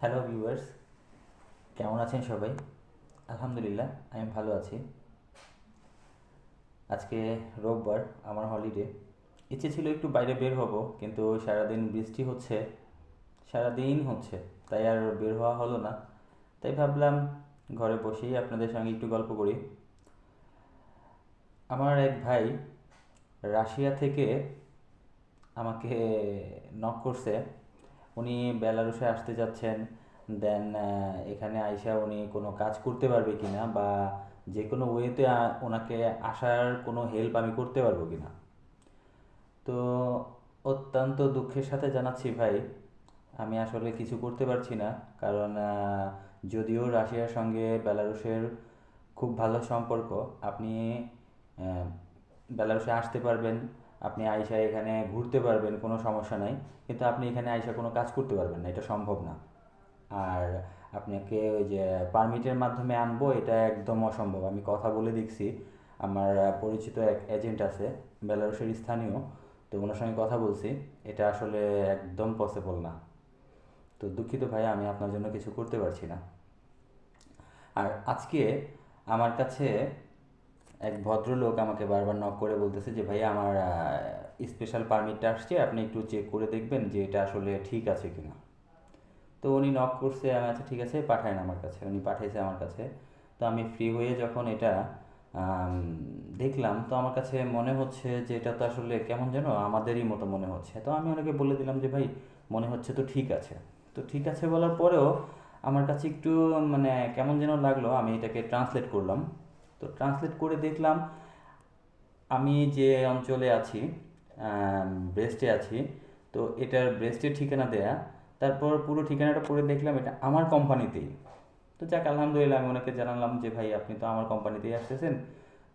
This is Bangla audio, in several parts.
হ্যালো ভিউয়ার্স কেমন আছেন সবাই? আলহামদুলিল্লাহ, আমি ভালো আছি। আজকে রোববার, আমার হলিডে ইচ্ছে ছিল একটু বাইরে বের হব, কিন্তু সারাদিন বৃষ্টি হচ্ছে, সারাদিন হচ্ছে, তাই আর বের হওয়া হলো না। তাই ভাবলাম ঘরে বসেই আপনাদের সঙ্গে একটু গল্প করি। আমার এক ভাই রাশিয়া থেকে আমাকে নক করছে। উনি বেলারুসে আসতে যাচ্ছেন দেন এখানে আইসা উনি কোনো কাজ করতে পারবে কিনা বা যে কোনো ওয়েতে ওনাকে আসার কোনো হেল্প আমি করতে পারব কিনা। তো অত্যন্ত দুঃখের সাথে জানাচ্ছি ভাই, আমি আসলে কিছু করতে পারছি না, কারণ যদিও রাশিয়ার সঙ্গে বেলারুশের খুব ভালো সম্পর্ক, আপনি বেলারুশে আসতে পারবেন আপনি আইসা এখানে ঘুরতে পারবেন, কোনো সমস্যা নাই। কিন্তু আপনি এখানে আয়সা কোনো কাজ করতে পারবেন না, এটা সম্ভব না। আর আপনাকে ওই যে পারমিটের মাধ্যমে আনব, এটা একদম অসম্ভব। আমি কথা বলে দেখছি, আমার পরিচিত এক এজেন্ট আছে, বেলারুশের স্থানীয়। তো ওনার সঙ্গে কথা বলছি, এটা আসলে একদম পসিবল না। তো দুঃখিত ভাই আমি আপনার জন্য কিছু করতে পারছি না। আর আজকে আমার কাছে এক ভদ্রলোক আমাকে বারবার নক করে বলতেছে যে ভাই আমার স্পেশাল পারমিটটা আসছে, আপনি একটু চেক করে দেখবেন যে এটা আসলে ঠিক আছে কিনা। তো উনি নক করছে আমি আচ্ছা ঠিক আছে পাঠায় আমার কাছে। উনি পাঠাইছে আমার কাছে। তো আমি ফ্রি হয়ে যখন এটা দেখলাম, তো আমার কাছে মনে হচ্ছে যে এটা তো আসলে কেমন যেন আমাদেরই মতো মনে হচ্ছে। তো আমি ওনাকে বলে দিলাম যে, ভাই, মনে হচ্ছে তো ঠিক আছে। তো ঠিক আছে বলার পরেও আমার কাছে একটু মানে কেমন যেন লাগল, আমি এটাকে ট্রান্সলেট করলাম। তো ট্রান্সলেট করে দেখলাম, আমি যে অঞ্চলে আছি ব্রেস্টে আছি, তো এটার ব্রেস্টের ঠিকানা দেয়া, তারপর পুরো ঠিকানাটা পড়ে দেখলাম এটা আমার কোম্পানিতেই। তো যাক, আলহামদুলিল্লাহ আমি ওনাকে জানালাম যে, ভাই, আপনি তো আমার কোম্পানিতেই আসতেছেন।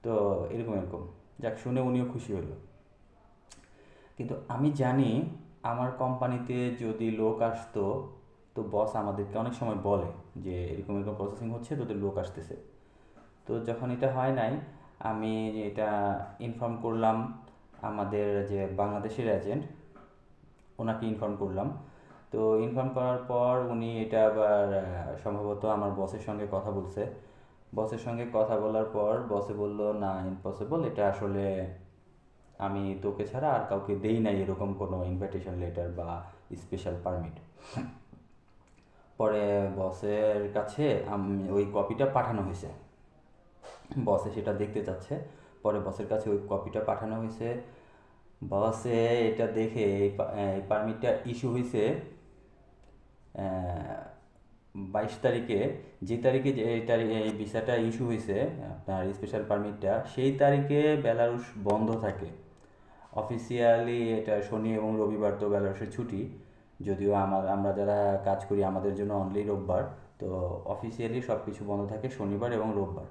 তো এরকম এরকম। যাক, শুনে উনিও খুশি হলো। কিন্তু আমি জানি আমার কোম্পানিতে যদি লোক আসতো, তো বস আমাদেরকে অনেক সময় বলে যে, এরকম এরকম প্রসেসিং হচ্ছে, তোদের লোক আসতেছে। তো যখন এটা হয় নাই, আমি এটা ইনফর্ম করলাম আমাদের যে বাংলাদেশের এজেন্ট ওনাকে ইনফর্ম করলাম। তো ইনফর্ম করার পর উনি এটা আবার সম্ভবত আমার বসের সঙ্গে কথা বলছে। বসের সঙ্গে কথা বলার পর বসে বলল, না ইম্পসিবল এটা আসলে আমি তোকে ছাড়া আর কাউকে দেই নাই এরকম কোনো ইনভাইটেশন লেটার বা স্পেশাল পারমিট পরে বসের কাছে আমি ওই কপিটা পাঠানো হয়েছে। বসে সেটা দেখতে চাচ্ছে। পরে বসের কাছে ওই কপিটা পাঠানো হয়েছে। বসে এটা দেখে এই পারমিটটা ইস্যু হয়েছে বাইশ তারিখে। যে তারিখে যে এই তারিখে এই ভিসাটা ইস্যু হয়েছে, আপনার স্পেশাল পারমিটটা সেই তারিখে বেলারুশ বন্ধ থাকে। অফিসিয়ালি এটা শনি এবং রবিবার তো বেলারুশের ছুটি। যদিও আমার, আমরা যারা কাজ করি, আমাদের জন্য অনলি রোববার। তো অফিসিয়ালি সব কিছু বন্ধ থাকে শনিবার এবং রোববার।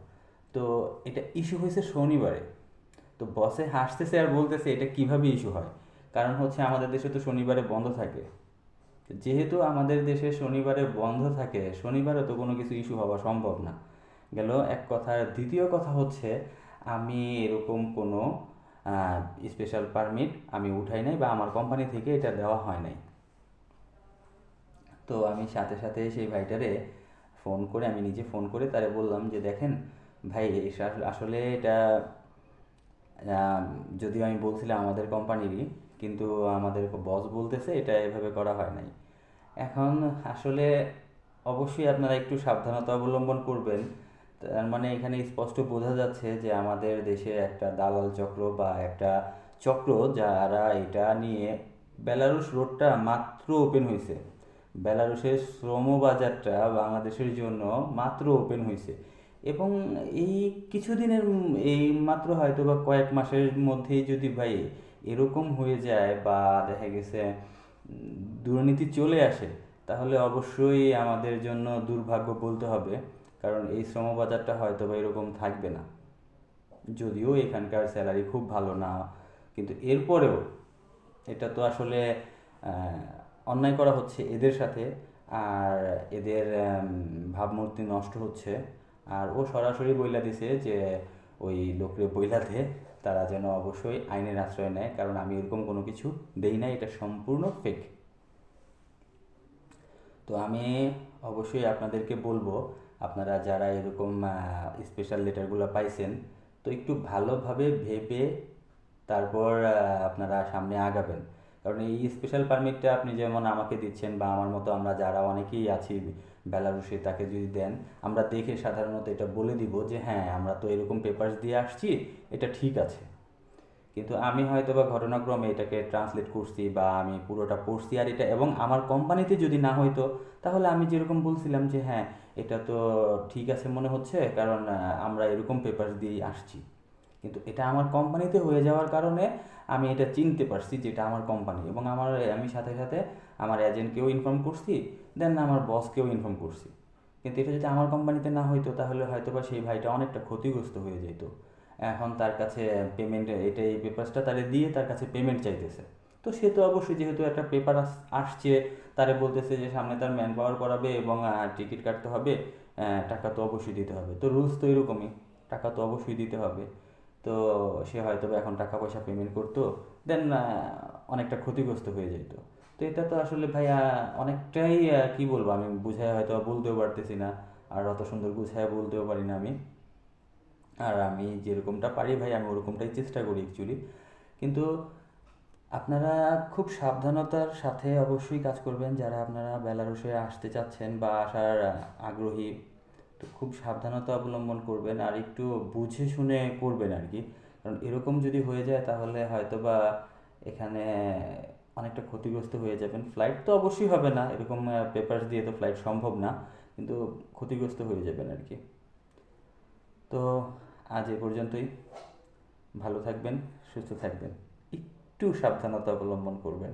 তো এটা ইস্যু হয়েছে শনিবারে। তো বসে হাসতেছে আর বলতেছে এটা কীভাবে ইস্যু হয়? কারণ হচ্ছে আমাদের দেশে তো শনিবারে বন্ধ থাকে। যেহেতু আমাদের দেশে শনিবারে বন্ধ থাকে শনিবারে তো কোনো কিছু ইস্যু হওয়া সম্ভব না। গেল এক কথা, দ্বিতীয় কথা হচ্ছে আমি এরকম কোনো স্পেশাল পারমিট আমি উঠাই নাই বা আমার কোম্পানি থেকে এটা দেওয়া হয় নাই। তো আমি সাথে সাথে সেই ভাইটারে ফোন করে, আমি নিজে ফোন করে তারে বললাম যে দেখেন ভাই আসলে- এটা যদিও আমি বলছিলাম আমাদের কোম্পানিরই, কিন্তু আমাদের বস বলতেছে এটা এভাবে করা হয় নাই। এখন আসলে অবশ্যই আপনারা একটু সাবধানতা অবলম্বন করবেন। তার মানে এখানে স্পষ্ট বোঝা যাচ্ছে যে আমাদের দেশে একটা দালাল চক্র বা একটা চক্র যারা এটা নিয়ে বেলারুশ রোডটা মাত্র ওপেন হয়েছে বেলারুশের শ্রম বাজারটা বাংলাদেশের জন্য মাত্র ওপেন হয়েছে এবং এই কিছুদিনের এই মাত্র হয়তো বা কয়েক মাসের মধ্যেই যদি ভাই এরকম হয়ে যায় বা দেখা গেছে দুর্নীতি চলে আসে, তাহলে অবশ্যই আমাদের জন্য দুর্ভাগ্য বলতে হবে। কারণ এই শ্রমবাজারটা হয়তো বা এরকম থাকবে না। যদিও এখানকার স্যালারি খুব ভালো না, কিন্তু এরপরেও এটা তো আসলে অন্যায় করা হচ্ছে এদের সাথে। আর এদের ভাবমূর্তি নষ্ট হচ্ছে। আর ও সরাসরি বইলা দিছে যে ওই লোকরে বইলা দে, তারা যেন অবশ্যই আইনের আশ্রয় নেয়, কারণ আমি এরকম কোনো কিছু দেই না এটা সম্পূর্ণ ফেক তো আমি অবশ্যই আপনাদেরকে বলব, আপনারা যারা এরকম স্পেশাল লেটারগুলো পাইছেন, তো একটু ভালোভাবে ভেবে তারপর আপনারা সামনে আগাবেন। কারণ এই স্পেশাল পারমিটটা আপনি যেমন আমাকে দিচ্ছেন বা আমার মতো আমরা যারা অনেকেই আছি বেলারুশে তাকে যদি দেন, আমরা দেখে সাধারণত এটা বলে দিব যে হ্যাঁ আমরা তো এরকম পেপারস দিয়ে আসছি, এটা ঠিক আছে। কিন্তু আমি হয়তো বা ঘটনাক্রমে এটাকে ট্রান্সলেট করছি বা আমি পুরোটা পড়ছি আর এটা এবং আমার কোম্পানিতে যদি না হইতো, তাহলে আমি যেরকম বলছিলাম যে হ্যাঁ এটা তো ঠিক আছে মনে হচ্ছে, কারণ আমরা এরকম পেপারস দিয়েই আসছি। কিন্তু এটা আমার কোম্পানিতে হয়ে যাওয়ার কারণে আমি এটা চিনতে পারছি যে এটা আমার কোম্পানি এবং আমার, আমি সাথে সাথে আমার এজেন্টকেও ইনফর্ম করছি দেন আমার বসকেও ইনফর্ম করছি। কিন্তু এটা যদি আমার কোম্পানিতে না হইতো, তাহলে হয়তো বা সেই ভাইটা অনেকটা ক্ষতিগ্রস্ত হয়ে যেত। এখন তার কাছে পেমেন্ট এটা এই পেপারসটা তারে দিয়ে তার কাছে পেমেন্ট চাইতেছে। তো সে তো অবশ্যই যেহেতু একটা পেপার আসছে, তারে বলতেছে যে সামনে তার ম্যান পাওয়ার করাবে এবং টিকিট কাটতে হবে টাকা তো অবশ্যই দিতে হবে। তো রুলস তো এরকমই, টাকা তো অবশ্যই দিতে হবে। তো সে হয়তো এখন টাকা পয়সা পেমেন্ট করতো দেন অনেকটা ক্ষতিগ্রস্ত হয়ে যেত তো এটা তো আসলে ভাইয়া অনেকটাই কি বলব, আমি বুঝায় হয়তো বলতেও পারতেছি না, আর অত সুন্দর গুছায় বলতেও পারি না আমি। আর আমি যেরকমটা পারি ভাই, আমি ওরকমটাই চেষ্টা করি অ্যাকচুয়ালি কিন্তু আপনারা খুব সাবধানতার সাথে অবশ্যই কাজ করবেন, যারা আপনারা বেলারুশে আসতে চাচ্ছেন বা আসার আগ্রহী। তো খুব সাবধানতা অবলম্বন করবেন আর একটু বুঝে শুনে করবেন আর কি। কারণ এরকম যদি হয়ে যায় তাহলে হয়তো বা এখানে অনেকটা ক্ষতিগ্রস্ত হয়ে যাবেন। ফ্লাইট তো অবশ্যই হবে না, এরকম পেপারস দিয়ে তো ফ্লাইট সম্ভব না, কিন্তু ক্ষতিগ্রস্ত হয়ে যাবেন আর কি। তো আজ এ পর্যন্তই। ভালো থাকবেন, সুস্থ থাকবেন, একটু সাবধানতা অবলম্বন করবেন।